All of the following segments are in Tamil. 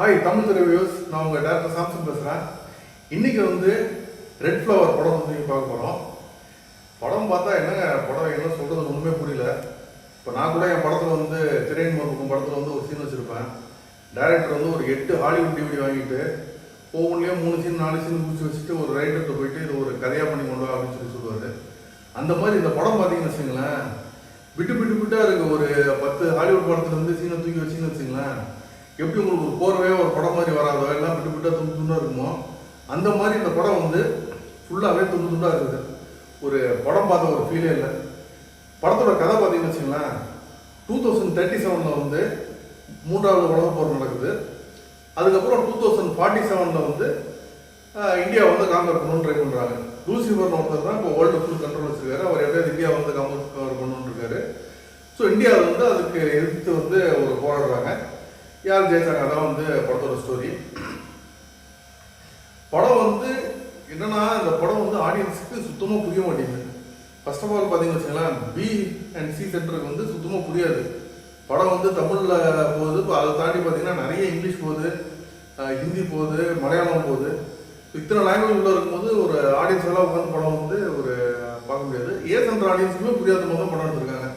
ஹாய் தமிழ் ரிவ்யூஸ் நான் உங்கள் டேரக்டர் சாம்சன் பேசுகிறேன் இன்னைக்கு வந்து ரெட் ஃப்ளவர் படம் வந்து பார்க்க போகிறோம் படம் பார்த்தா என்னங்க படம் என்ன சொல்கிறது ஒன்றுமே புரியல. இப்போ நான் கூட என் படத்தில் வந்து திரையின் மறுக்கும் படத்தில் வந்து ஒரு சீன் வச்சுருப்பேன். டேரக்டர் வந்து ஒரு எட்டு ஹாலிவுட் டிவிடி வாங்கிட்டு ஒவ்வொன்றிலையும் மூணு சீன் நாலு சீன் பிடிச்சி வச்சுட்டு ஒரு ரைட்டர்கிட்ட போயிட்டு இது ஒரு கதையாக பண்ணி கொண்டு வா அப்படின்னு சொல்லி சொல்லுவார். அந்த மாதிரி இந்த படம் பார்த்தீங்கன்னு வச்சுங்களேன் விட்டு விட்டு விட்டா அதுக்கு ஒரு பத்து ஹாலிவுட் படத்துலேருந்து சீனை தூக்கி வச்சிங்கன்னு வச்சுங்களேன் எப்படி உங்களுக்கு ஒரு போர்வையோ ஒரு படம் மாதிரி வராதோ எல்லாம் விட்டு விட்டா துண்டு துண்டாக இருக்குமோ அந்த மாதிரி இந்த படம் வந்து ஃபுல்லாகவே துண்டு துண்டாக இருக்குது. ஒரு படம் பார்த்த ஒரு ஃபீலே இல்லை. படத்தோட கதை பார்த்தீங்கன்னு வச்சுங்களேன் டூ தௌசண்ட் தேர்ட்டி செவனில் வந்து மூன்றாவது உலக போர் நடக்குது. அதுக்கப்புறம் டூ தௌசண்ட் ஃபார்ட்டி செவனில் வந்து இந்தியா வந்து காங்கர் பண்ணணும்னு ட்ரை பண்ணுறாங்க லூசிபர்னு ஒருத்தர் தான் இப்போ வேர்ல்டு ஃபுல் கண்ட்ரோல் வச்சிருக்காரு. அவர் எப்படியாவது இந்தியா வந்து காங்கர் கவர் பண்ணணும்னு இருக்காரு. ஸோ இந்தியா வந்து அதுக்கு எதிர்த்து யார் ஜெயிச்சாங்க அதெல்லாம் வந்து படத்தோட ஸ்டோரி படம் வந்து என்னன்னா இந்த படம் வந்து ஆடியன்ஸுக்கு சுத்தமாக புரிய மாட்டேங்குது. ஃபர்ஸ்ட் ஆஃப் ஆல் பார்த்தீங்கன்னு வச்சுங்களேன் பி அண்ட் சி சென்டருக்கு வந்து சுத்தமாக புரியாது. படம் வந்து தமிழில் போகுது இப்போ அதை தாண்டி பார்த்தீங்கன்னா நிறைய இங்கிலீஷ் போகுது ஹிந்தி போகுது மலையாளம் போகுது. இத்தனை லாங்குவேஜ் உள்ள இருக்கும்போது ஒரு ஆடியன்ஸ் எல்லாம் உட்காந்து படம் வந்து ஒரு பார்க்க முடியாது. ஏ சென்டர் ஆடியன்ஸுக்குமே புரியாத மாதிரி தான் படம் எடுத்திருக்காங்க.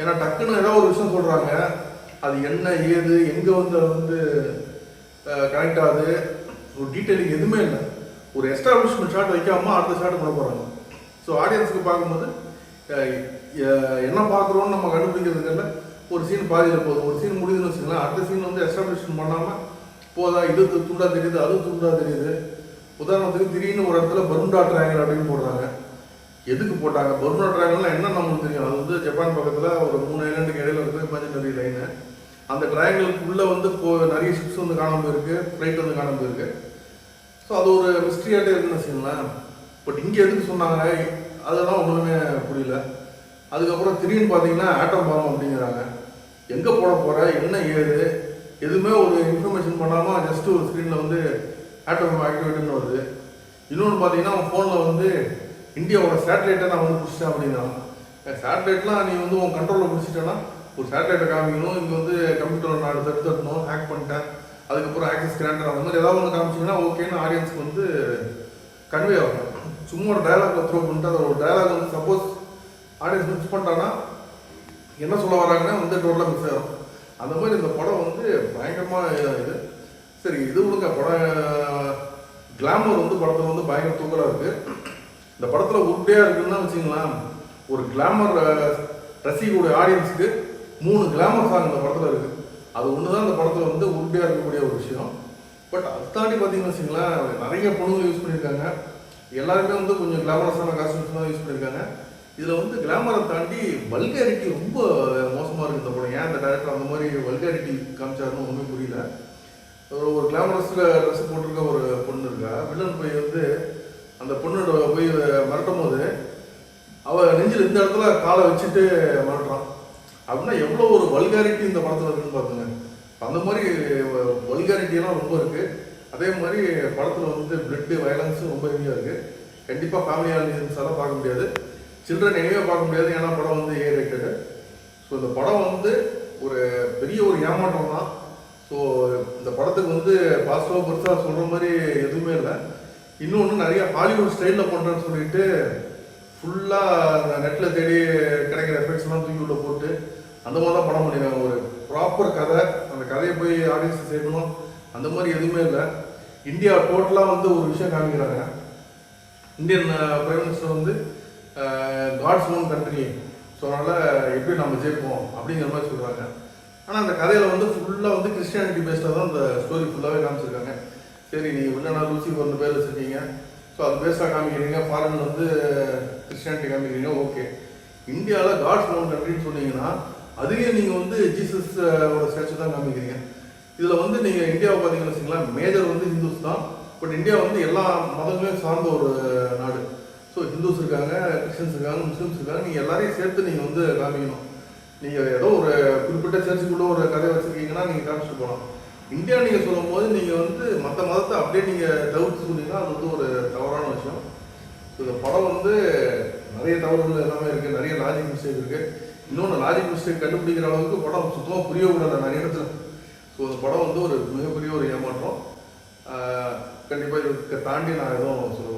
ஏன்னா டக்குன்னு ஏதோ ஒரு விஷயம் சொல்கிறாங்க அது என்ன ஏது எங்கே வந்து அது வந்து கனெக்ட் ஆகுது? ஒரு டீட்டெயிலிங் எதுவுமே இல்லை. ஒரு எஸ்டாப்ளிஷ்மெண்ட் ஷாட் வைக்காம அடுத்த ஷாட் பண்ண போகிறாங்க ஸோ ஆடியன்ஸுக்கு பார்க்கும்போது என்ன பார்க்குறோன்னு நம்ம கண்டுபிடிக்கிறதுக்குள்ள ஒரு சீன் பாதியில் போதும். ஒரு சீன் முடியுதுன்னு வச்சுக்கலாம் அடுத்த சீன் வந்து எஸ்டாப்ளிஷ்மெண்ட் பண்ணாமல் போதா இது து- துண்டா தெரியுது அது துண்டா தெரியுது. உதாரணத்துக்கு திடீர்னு ஒரு இடத்துல பருண்டா ட்ரையாங்கல் அப்படின்னு போடுறாங்க. எதுக்கு போட்டாங்க? பர்முடா ட்ரையாங்கல்னா என்ன நம்மளுக்கு தெரியும். அது வந்து ஜப்பான் பக்கத்தில் ஒரு மூணு ஐலாண்டுக்கு இடையில இருக்கிற இமேஜினரி லைனு அந்த ட்ரையாங்கலுக்குள்ளே வந்து இப்போ நிறைய ஷிப்ஸ் வந்து காணாமல் போயிருக்கு ஃப்ளைட் வந்து காணாமல் போயிருக்கு. ஸோ அது ஒரு மிஸ்ட்ரியாகிட்டே இருக்குன்னு வச்சுங்களேன் பட் இங்கே எதுக்கு சொன்னாங்க அதெல்லாம் ஒன்றுமே புரியல. அதுக்கப்புறம் திடீர்னு பார்த்தீங்கன்னா ஆட்டம் பாம்பு அப்படிங்கிறாங்க. எங்கே போட போகிற என்ன ஏது எதுவுமே ஒரு இன்ஃபர்மேஷன் பண்ணாமல் ஜஸ்ட் ஒரு ஸ்க்ரீனில் வந்து ஆட்டம் பாம்பு ஆக்டிவேட்டுன்னு வருது. இன்னொன்று பார்த்தீங்கன்னா அவன் ஃபோனில் வந்து இந்தியாவோட சேட்டலைட்டை நான் வந்து பிடிச்சிட்டேன் அப்படின்னா சேட்டலைட்லாம் நீ வந்து உன் கண்ட்ரோலில் பிடிச்சிட்டேன்னா ஒரு சேட்டலைட்டை காமிக்கணும் இங்கே வந்து கம்ப்யூட்டர் நான் தட்டு தட்டணும் ஹேக் பண்ணிட்டேன். அதுக்கப்புறம் ஆக்சஸ் கிராண்டர் அந்த மாதிரி ஏதாவது ஒன்று காமிச்சிங்கன்னா ஓகேன்னு ஆடியன்ஸ்க்கு வந்து கன்வே ஆகும் சும்மா ஒரு டயலாக்ல த்ரோ பண்ணிட்டு அதோட ஒரு டயலாக் வந்து சப்போஸ் ஆடியன்ஸ் மிஸ் பண்ணிட்டான்னா என்ன சொல்ல வராங்கன்னா வந்து டோட்டலாக மிஸ் ஆகும் அந்த மாதிரி இந்த படம் வந்து பயங்கரமாக இது. சரி இது ஒழுங்க படம் கிளாமர் வந்து படத்தில் வந்து பயங்கர தூக்கலாக இருக்குது இந்த படத்தில் உருட்டையாக இருக்குன்னு வச்சுங்களேன் ஒரு கிளாமர் ரசிகக்கூடிய ஆடியன்ஸுக்கு மூணு கிளாமர் சாங் இந்த படத்தில் இருக்குது அது ஒன்று தான் இந்த படத்தில் வந்து உருட்டையாக இருக்கக்கூடிய ஒரு விஷயம். பட் அதை தாண்டி பார்த்தீங்கன்னு வச்சுங்களேன் நிறைய பொண்ணுங்க யூஸ் பண்ணியிருக்காங்க. எல்லாருமே வந்து கொஞ்சம் கிளாமரஸான காஸ்டியூம்ஸ் தான் யூஸ் பண்ணியிருக்காங்க. இதில் வந்து கிளாமரை தாண்டி வல்காரிட்டி ரொம்ப மோசமாக இருக்குது இந்த படம். ஏன் இந்த டேரக்டர் அந்த மாதிரி வல்காரிட்டி காமிச்சாருன்னு ஒன்றுமே புரியல. ஒரு ஒரு கிளாமரஸில் ட்ரெஸ் போட்டிருக்க ஒரு பொண்ணு இருக்கா. வில்லன் போய் வந்து அந்த பொண்ணோட போய் மிரட்டும் போது அவள் நெஞ்சில் இந்த இடத்துல காலை வச்சுட்டு மிரட்டும் அப்படின்னா எவ்வளோ ஒரு வல்காரிட்டி இந்த படத்தில் இருக்குன்னு பார்த்துங்க அந்த மாதிரி வல்காரிட்டியெல்லாம் ரொம்ப இருக்குது அதே மாதிரி படத்தில் வந்து பிளட்டு வயலன்ஸும் ரொம்ப ஹெவியாக இருக்குது கண்டிப்பாக ஃபேமிலி ஆடியன்ஸ் பார்க்க முடியாது. சில்ட்ரன் எனிவே பார்க்க முடியாது ஏன்னா படம் வந்து ஏ ரேட்டடு ஸோ இந்த படம் வந்து ஒரு பெரிய ஒரு ஏமாற்றம் தான். ஸோ இந்த படத்துக்கு வந்து பாசிட்டிவாக பெருசாக சொல்கிற மாதிரி எதுவுமே இல்லை. இன்னொன்று நிறைய ஹாலிவுட் ஸ்டைலில் பண்ணுறேன்னு சொல்லிட்டு ஃபுல்லாக அந்த நெட்டில் தேடி கிடைக்கிற எஃபெக்ட்ஸ்லாம் தூக்கி உள்ள போட்டு அந்த மாதிரி தான் படம் பண்ணிருக்காங்க ஒரு ப்ராப்பர் கதை அந்த கதையை போய் ஆடியன்ஸ் சேர்க்கணும். அந்த மாதிரி எதுவுமே இல்லை. இந்தியா டோட்டலாக வந்து ஒரு விஷயம் காமிக்கிறாங்க. இந்தியன் பிரைம் மினிஸ்டர் வந்து காட்ஸ் ஓன் கண்ட்ரி ஸோ அதனால் எப்படி நம்ம ஜெயிப்போம் அப்படிங்கிற மாதிரி சொல்கிறாங்க ஆனால் அந்த கதையில் வந்து ஃபுல்லாக வந்து கிறிஸ்டியானிட்டி பேஸ்டாக தான் அந்த ஸ்டோரி ஃபுல்லாகவே காமிச்சிருக்காங்க. சரி நீங்கள் வில்லனா லூசி ஒன்று பேர் வச்சுருக்கீங்க. ஸோ அது பேஸ்டாக காமிக்கிறீங்க. ஃபாரின் வந்து கிறிஸ்டியானிட்டி காமிக்கிறீங்க. ஓகே இந்தியாவில் காட்ஸ் ஓன் கண்ட்ரின்னு சொன்னீங்கன்னா அதுவே நீங்கள் வந்து ஜீசஸ் ஒரு ஸ்டாச்சு தான் காமிக்கிறீங்க. இதில் வந்து நீங்கள் இந்தியாவை பார்த்தீங்கன்னு வச்சுங்களேன் மேஜர் வந்து ஹிந்துஸ் தான். பட் இந்தியா வந்து எல்லா மதங்களையும் சார்ந்த ஒரு நாடு. ஸோ ஹிந்துஸ் இருக்காங்க கிறிஸ்டின்ஸ் இருக்காங்க முஸ்லீம்ஸ் இருக்காங்க நீங்கள் எல்லாரையும் சேர்த்து நீங்கள் வந்து காமிக்கணும். நீங்கள் ஏதோ ஒரு குறிப்பிட்ட சர்ச்சுக்குள்ள ஒரு கதை வச்சுருக்கீங்கன்னா நீங்கள் காமிச்சிட்டு போகலாம். இந்தியா நீங்கள் சொல்லும் போது நீங்கள் வந்து மற்ற மதத்தை அப்படியே நீங்கள் தவிர்த்து சொன்னீங்கன்னா அது வந்து ஒரு தவறான விஷயம். ஸோ இந்த படம் வந்து நிறைய தவறுகள் எல்லாமே இருக்குது நிறைய லாஜிக் மிஸ்டேக் இருக்குது இன்னொன்று லாஜிக் மிஸ்டேக் கண்டுபிடிக்கிற அளவுக்கு படம் சுத்தமாக புரிய விடல நிறைய இடத்துல. ஸோ அந்த படம் வந்து ஒரு மிகப்பெரிய ஒரு ஏமாற்றம். கண்டிப்பாக இதுக்கு தாண்டி நான் எதுவும் சொல்ல